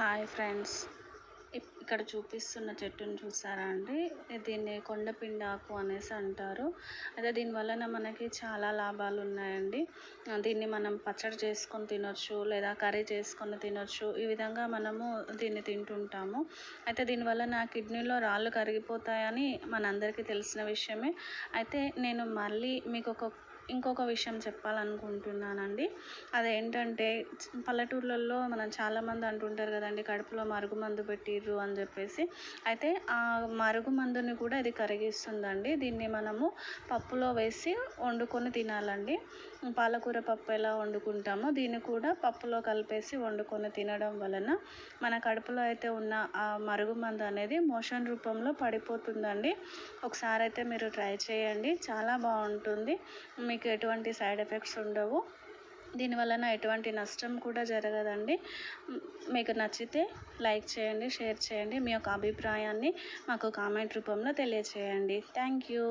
Hi friends. ఇప్- ఇక్కడ చూపిస్తున్న చెట్టుని చూసారా అండి? దీన్ని కొండపిండాకు అనేసి అంటారు. అయితే దీనివలన మనకి చాలా లాభాలు ఉన్నాయండి. దీన్ని మనం పచ్చడి చేసుకొని తినొచ్చు లేదా కర్రీ చేసుకొని తినొచ్చు. ఈ విధంగా మనము దీన్ని తింటుంటాము. అయితే దీనివల్ల నా కిడ్నీలో రాళ్ళు కరిగిపోతాయని మనందరికీ తెలిసిన విషయమే. అయితే నేను మళ్ళీ మీకు ఒక ఇంకొక విషయం చెప్పాలనుకుంటున్నానండి. అదేంటంటే పల్లెటూర్లలో మనం చాలామంది అంటుంటారు కదండి కడుపులో మరుగు మందు పెట్టిర్రు అని చెప్పేసి. అయితే ఆ మరుగు మందుని కూడా ఇది కరిగిస్తుందండి. దీన్ని మనము పప్పులో వేసి వండుకొని తినాలండి. పాలకూర పప్పు ఎలా వండుకుంటామో దీన్ని కూడా పప్పులో కలిపేసి వండుకొని తినడం వలన మన కడుపులో అయితే ఉన్న ఆ మరుగు మందు అనేది మోషన్ రూపంలో పడిపోతుందండి. ఒకసారి అయితే మీరు ట్రై చేయండి. చాలా బాగుంటుంది. మీకు మీకు ఎటువంటి సైడ్ ఎఫెక్ట్స్ ఉండవు. దీని వలన ఎటువంటి నష్టం కూడా జరగదండి. మీకు నచ్చితే లైక్ చేయండి షేర్ చేయండి. మీ యొక్క అభిప్రాయాన్ని మాకు కామెంట్ రూపంలో తెలియచేయండి. Thank you.